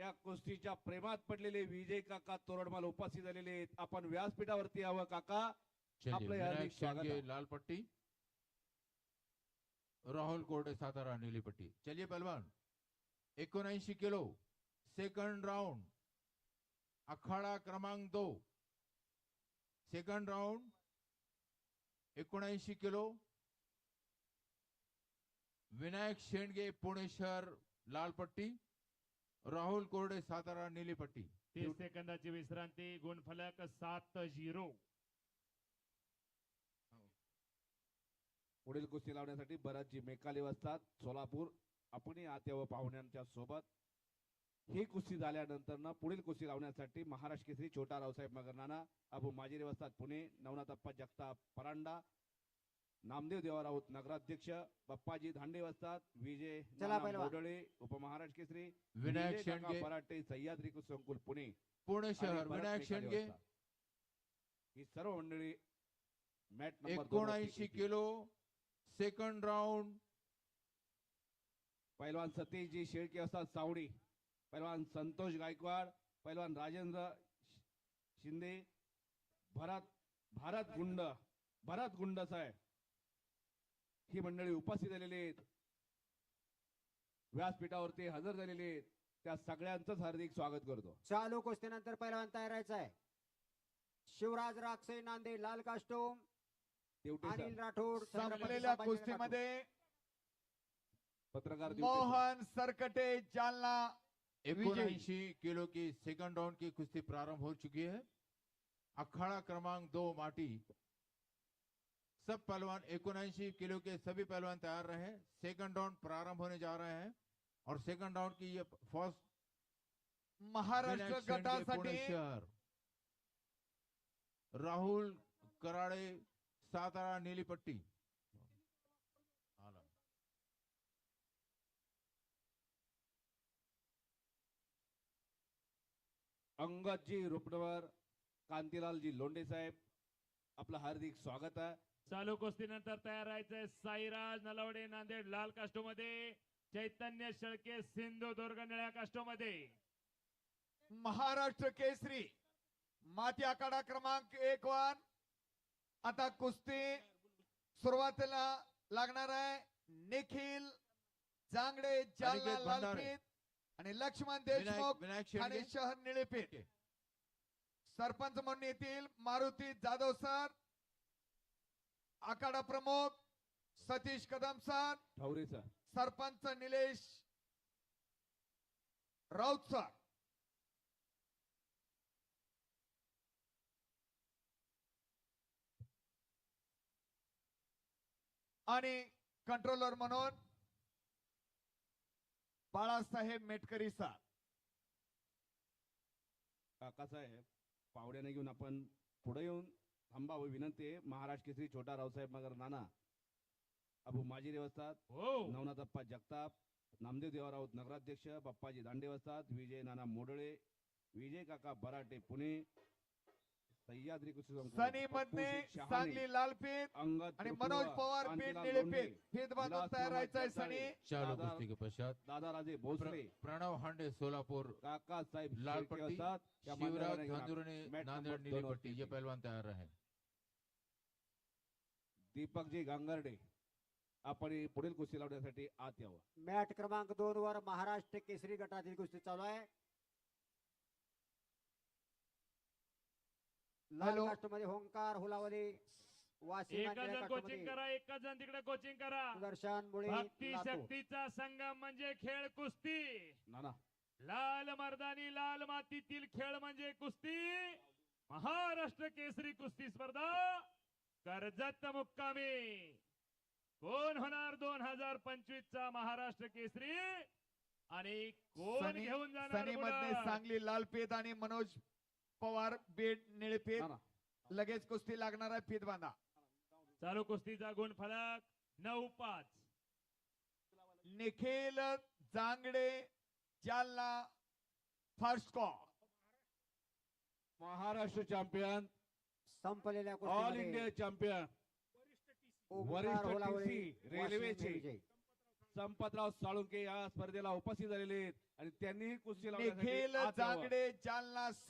या कुस्तीच्या प्रेमात पडलेले विजय काका तोरडमाल उपस्थित झालेले आहेत. आपण व्यासपीठावरती यावं काका. आपलं हार्दिक स्वागत. लाल पट्टी राहुल कोरडे सातारा नीली पट्टी चलिए पहलवान. एकोणऐंशी किलो सेकंड राउंड अखाडा क्रमांक दो. सेकंड राउंड एकोणऐंशी किलो. विनायक शेंडगे पुणे शहर लाल पट्टी राहुल कोरडे सातारा नीली पट्टी तीस सेकंदाची विश्रांती गुणफलक सात झिरो. पुढील कुस्ती लावण्यासाठी बराचजी मेकाली असतात सोलापूर आपणही आत यावं पाहुण्यांच्या सोबत. ही कुस्ती झाल्यानंतर ना पुढील कुस्ती लावण्यासाठी महाराष्ट्र केसरी छोटा रावसाहेब मगरनाना अबू माजिरे वस्तात पुणे नवनाथप्पा जगताप परांडा नामदेव देवाराऊत नगराध्यक्ष बप्पाजी धांडे वस्तात विजय. मोडळे उपमहाराष्ट्र केसरी विनायक शेंडगे पराटे सह्याद्री संकुल पुणे पुणे शहर विनायक शेंडगे. ही सर्व मंडळी मॅट एकोणऐंशी. किलो सेकंड राउंड पैलवान सतीशजी शेळके असतात सावडी पैलवान संतोष गायकवाड पैलवान राजेंद्र शिंदे भरत भारत गुंड भरत गुंड साहेब ही मंडळी उपस्थित झालेली आहेत. व्यासपीठावरती हजर झालेली आहेत. त्या सगळ्यांचंच हार्दिक स्वागत करतो. चालू कुस्तीनंतर पहिलवान तयार आहे शिवराज राक्षे नांदेड लाल कास्टोम अनिल राठोड संपलेल्या कुस्तीमध्ये पत्रकार. मोहन सरकटे जालना. एकोणऐंशी किलो की सेकंड राउंड की कुश्ती प्रारंभ हो चुकी है अखाड़ा क्रमांक दो माटी सब पहलवान एकोणऐंशी किलो के सभी पहलवान तैयार रहे सेकंड राउंड प्रारंभ होने जा रहे हैं और सेकंड राउंड की ये फ़र्स्ट महाराष्ट्र गटासाठी राहुल कराड़े सातारा नीली पट्टी आला. अंगदजी रुपनवर कांतीलालजी लोंढे साहेब आपलं हार्दिक स्वागत आहे। चालू कुस्तीनंतर तयार राहायचंय साईराज नलवडे नांदेड लाल कास्टो मध्ये चैतन्य शेळके सिंधुदुर्ग निळ्या कास्टो मध्ये महाराष्ट्र केसरी माती आखाडा क्रमांक एक वन. आता कुस्ती सुरुवातीला लागणार आहे निखिल जांगडे जालना अनिकेत भंडारे. लालपीत आणि लक्ष्मण देशमुख विनायक शेंडगे. शहर निळेपीठ सरपंच म्हणून येथील मारुती जाधव सर. आखाडा प्रमुख Satish Kadam sir Thaware sir. Sarpanch Nilesh Raut sir. आणि कंट्रोलर म्हणून बाळासाहेब मेटकरी सर. काकासाहेब पावड्याने घेऊन आपण पुढे येऊन थांबावं विनंती आहे महाराष्ट्र केसरी छोटा रावसाहेब मगर नाना अबू माजी वस्तात हो. नवनाथप्पा जगताप नामदेव देवाराऊत नगराध्यक्ष बाप्पाजी दांडे वस्तात विजय नाना मोडळे विजय काका बराटे पुणे सह्याद्री कुस्ती संकुल, सनी पप्पू मधने शेख शहाणे, सांगली लालपीठ अंगद आणि मनोज पवार लोंढे, फीत बांधून विलास तयार राहायचंय नवाज सनी. चालू कुश्ती के पश्चात दादाराजे भोसले. प्र- प्रणव हांडे सोलापुर काका साहेब लाल पट्टी शिवराज नंबर नांदेड़ नीली पट्टी ये. पहलवान तैयार रहे दीपकजी गांगर्डे आपण पुढील कुस्ती लावण्यासाठी आत यावं. मॅट क्रमांक दोन वर महाराष्ट्र केसरी गटातील कुस्ती चालू आहे. लाल. कास्टमध्ये होंकार हुलावली एक जण कोचिंग करा एक जण तिकडे कोचिंग करा. सुदर्शन मुळे भक्ती. शक्तीचा संगम म्हणजे खेळ कुस्ती. नाना. लाल मर्दानी लाल मातीतील खेळ म्हणजे कुस्ती. महाराष्ट्र केसरी कुस्ती स्पर्धा. कर्जत मुक्कामी. कोण होणार दोन हजार पंचवीस चा महाराष्ट्र केसरी? आणि कोण सनी घेऊन जाणार? सांगली लालपीठ आणि मनोज पवार बीड निळेपीठ नाना लगेच कुस्ती लागणार आहे फीत बांधा चालू कुस्तीचा गुण फलक नऊ पाच. Nikhil Jangade Jalna first call Maharashtra champion संपलेल्या ऑल इंडिया चॅम्पियन वरिष्ठ रेल्वेचे. संपतराव साळुंके या स्पर्धेला उपस्थित झालेले आहेत आणि त्यांनीही कुस्ती निखिल. जांगडे जालना